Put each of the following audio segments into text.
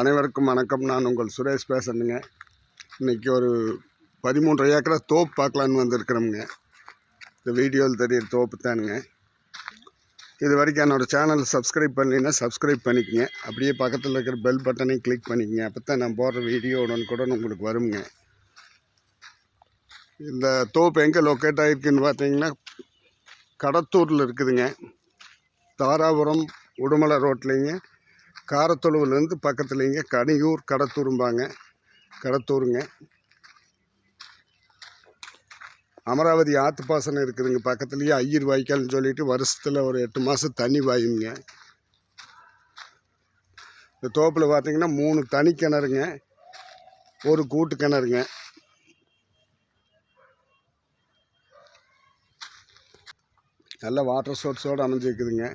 அனைவருக்கும் வணக்கம். நான் உங்கள் சுரேஷ் பேசுகிறேங்க இன்றைக்கி ஒரு பதிமூன்று ஏக்கரை தோப்பு பார்க்கலான்னு வந்திருக்கிறோமுங்க. இந்த வீடியோவில் தெரியிற தோப்பு தானுங்க. இது வரைக்கும் என்னோடய சேனல் சப்ஸ்கிரைப் பண்ணலைன்னா சப்ஸ்கிரைப் பண்ணிக்கங்க. அப்படியே பக்கத்தில் இருக்கிற பெல் பட்டனையும் கிளிக் பண்ணிக்கங்க. அப்போ தான் நான் போடுற வீடியோ உடனுக்குடன் உங்களுக்கு வருங்க இந்த தோப்பு எங்கே லொக்கேட் ஆகிருக்குன்னு பார்த்தீங்கன்னா கடத்தூரில் இருக்குதுங்க. தாராபுரம் உடுமலை ரோட்லேங்க காரத்தொழுவுலேருந்து பக்கத்துலேங்க கனியூர் கடத்தூரும்பாங்க. கடத்தூருங்க. அமராவதி ஆற்று பாசனம் இருக்குதுங்க பக்கத்துலேயே ஐயர் வாய்க்கால்னு சொல்லிட்டு வருஷத்தில் ஒரு எட்டு மாதம் தண்ணி வாயுங்க இந்த தோப்பில் பார்த்தீங்கன்னா மூணு தனி கிணறுங்க. ஒரு கூட்டு கிணறுங்க. நல்ல வாட்டர் சோர்ஸோடு அமைஞ்சிருக்குதுங்க.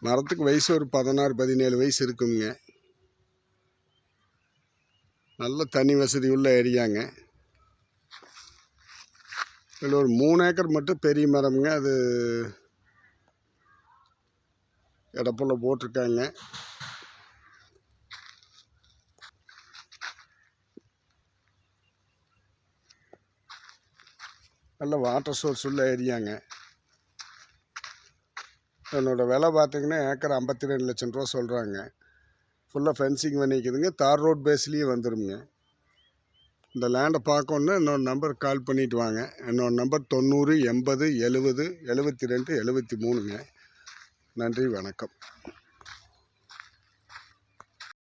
மரத்துக்கு வயசு ஒரு பதினாறு பதினேழு வயசு இருக்குங்க. நல்ல தண்ணி வசதி உள்ள ஏரியாங்க. இதில் ஒரு மூணு ஏக்கர் மட்டும் பெரிய மரம்ங்க. அது இடப்புல போட்டிருக்காங்க. நல்ல வாட்டர் சோர்ஸ் உள்ள ஏரியாங்க. என்னோட விலை பார்த்திங்கன்னா ஏக்கர் ஐம்பத்தி ரெண்டு லட்சம் ரூபா சொல்கிறாங்க ஃபுல்லாக ஃபென்சிங் பண்ணிக்குதுங்க. தார் ரோட் பேஸ்லேயே வந்துடுங்க இந்த லேண்டை பார்க்கணுன்னா என்னோடய நம்பருக்கு கால் பண்ணிட்டு வாங்க. என்னோடய நம்பர் தொண்ணூறு எண்பது எழுபது எழுபத்தி ரெண்டு எழுபத்தி மூணுங்க. நன்றி வணக்கம்.